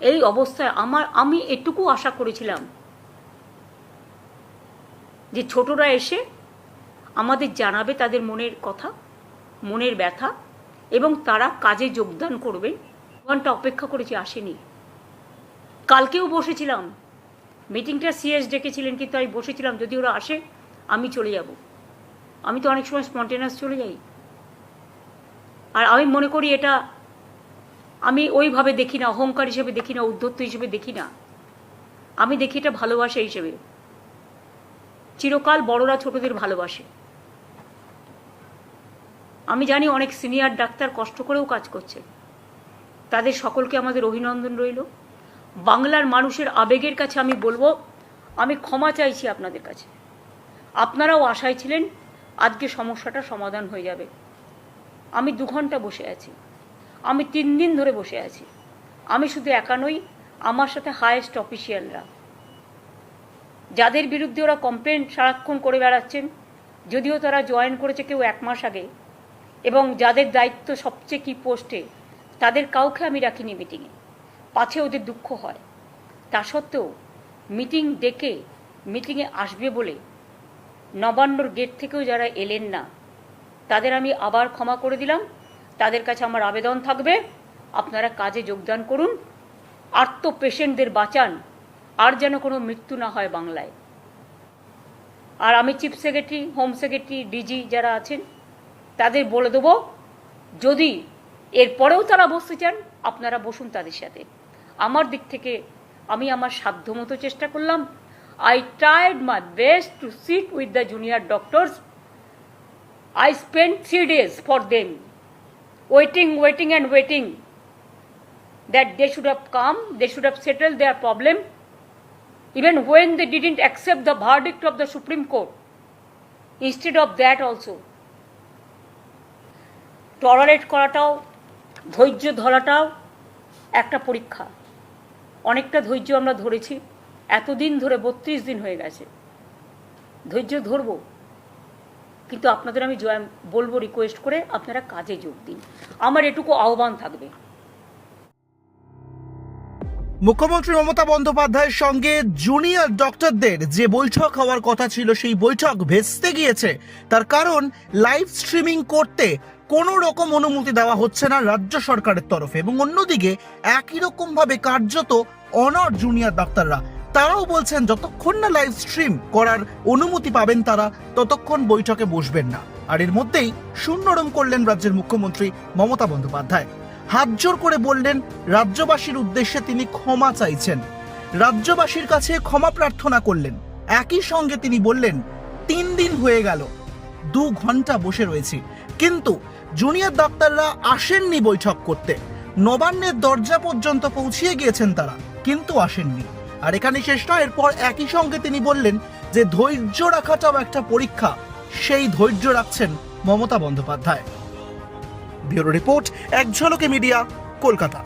এই অবস্থায় আমার, আমি এটুকু আশা করেছিলাম যে ছোটরা এসে আমাদের জানাবে তাদের মনের কথা, মনের ব্যথা, এবং তারা কাজে যোগদান করবে। ঘণ্টা অপেক্ষা করেছি আসেনি। কালকেও বসেছিলাম। মিটিংটা সিএস ডেকেছিলেন, কিন্তু আমি বসেছিলাম। যদি ওরা আসে, আমি চলে যাব। আমি তো অনেক সময় স্পন্টেনাস চলে যাই। আর আমি মনে করি এটা আমি ওইভাবে দেখি না, অহংকার হিসেবে দেখি না, উদ্ধত্ত হিসেবে দেখি না। আমি দেখি এটা ভালোবাসা হিসেবে। চিরকাল বড়রা ছোটদের ভালোবাসে। আমি জানি অনেক সিনিয়র ডাক্তার কষ্ট করেও কাজ করছে। তাদের সকলকে আমাদের অভিনন্দন রইল। বাংলার মানুষের আবেগের কাছে আমি বলব, আমি ক্ষমা চাইছি আপনাদের কাছে। আপনারাও আশায় ছিলেন আজকে সমস্যাটা সমাধান হয়ে যাবে। আমি দু ঘণ্টা বসে আছি। আমি তিন দিন ধরে বসে আছি। আমি শুধু একা নই, আমার সাথে হায়েস্ট অফিসিয়ালরা যাদের বিরুদ্ধে ওরা কমপ্লেন সারাক্ষণ করে বেড়াচ্ছেন, যদিও তারা জয়েন করেছে কেউ এক মাস আগে, এবং যাদের দায়িত্ব সবচেয়ে কি পোস্টে তাদের কাউকে আমি রাখিনি মিটিংয়ে পাছে ওদের দুঃখ হয়। তা সত্ত্বেও মিটিং ডেকে মিটিংয়ে আসবে বলে নবান্নর গেট থেকেও যারা এলেন না, তাদের আমি আবার ক্ষমা করে দিলাম তাদের কাছে আমার আবেদন থাকবে। আপনারা কাজে যোগদান করুন। আর্ত পেশেন্টদের বাঁচান। আর যেন কোনো মৃত্যু না হয় বাংলায়। আর আমি chief secretary home secretary DG যারা আছেন তাদের বলে দেবো যদি এরপরেও তারা বসতে চান আপনারা বসুন তাদের সাথে। আমার দিক থেকে আমি আমার সাধ্যমতো চেষ্টা করলাম। I tried my best to sit with the junior doctors I spent three days for them, waiting, waiting, and waiting that they should have come, they should have settled their problem, even when they didn't accept the verdict of the Supreme Court. Instead of that, also, tolerate করাটাও ধৈর্য ধরাটাও একটা পরীক্ষা অনেকটা ধৈর্য আমরা ধরেছি এতদিন ধরে বত্রিশ দিন হয়ে গেছে ধৈর্য ধরবো কিন্তু আপনাদের আমি বলব রিকোয়েস্ট করে আপনারা কাজে যোগ দিন। আমার এটুকু আহ্বান থাকবে। মুখ্যমন্ত্রী মমতা বন্দ্যোপাধ্যায়ের সঙ্গে জুনিয়র ডক্টরদের যে বৈঠক হওয়ার কথা ছিল, সেই বৈঠক ভেস্তে গিয়েছে। তার কারণ, লাইভ স্ট্রিমিং করতে কোনো রকম অনুমতি দেওয়া হচ্ছে না রাজ্য সরকারের তরফে এবং অন্যদিকে একই রকমভাবে কার্যত অনর জুনিয়র ডাক্তাররা। তারাও বলছেন, যতক্ষণ না লাইভ স্ট্রিম করার অনুমতি পাবেন তারা, ততক্ষণ বৈঠকে বসবেন না। আর এর মধ্যেই শূন্যরম করলেন রাজ্যের মুখ্যমন্ত্রী মমতা বন্দ্যোপাধ্যায়। হাত জোর করে বললেন, রাজ্যবাসীর উদ্দেশ্যে তিনি ক্ষমা চাইছেন। রাজ্যবাসীর কাছে ক্ষমা প্রার্থনা করলেন। একই সঙ্গে তিনি বললেন, তিন দিন হয়ে গেল, দু ঘণ্টা বসে রয়েছি। কিন্তু জুনিয়র ডাক্তাররা আসেননি বৈঠক করতে। নবান্নের দরজা পর্যন্ত পৌঁছিয়ে গিয়েছেন তারা, কিন্তু আসেননি। আর এখানে শেষ নয়, এরপর একই সঙ্গে তিনি বললেন যে ধৈর্য রাখাটাও একটা পরীক্ষা। সেই ধৈর্য রাখছেন মমতা বন্দ্যোপাধ্যায়। ব্যুরো রিপোর্ট, এক ঝলকে মিডিয়া, কলকাতা।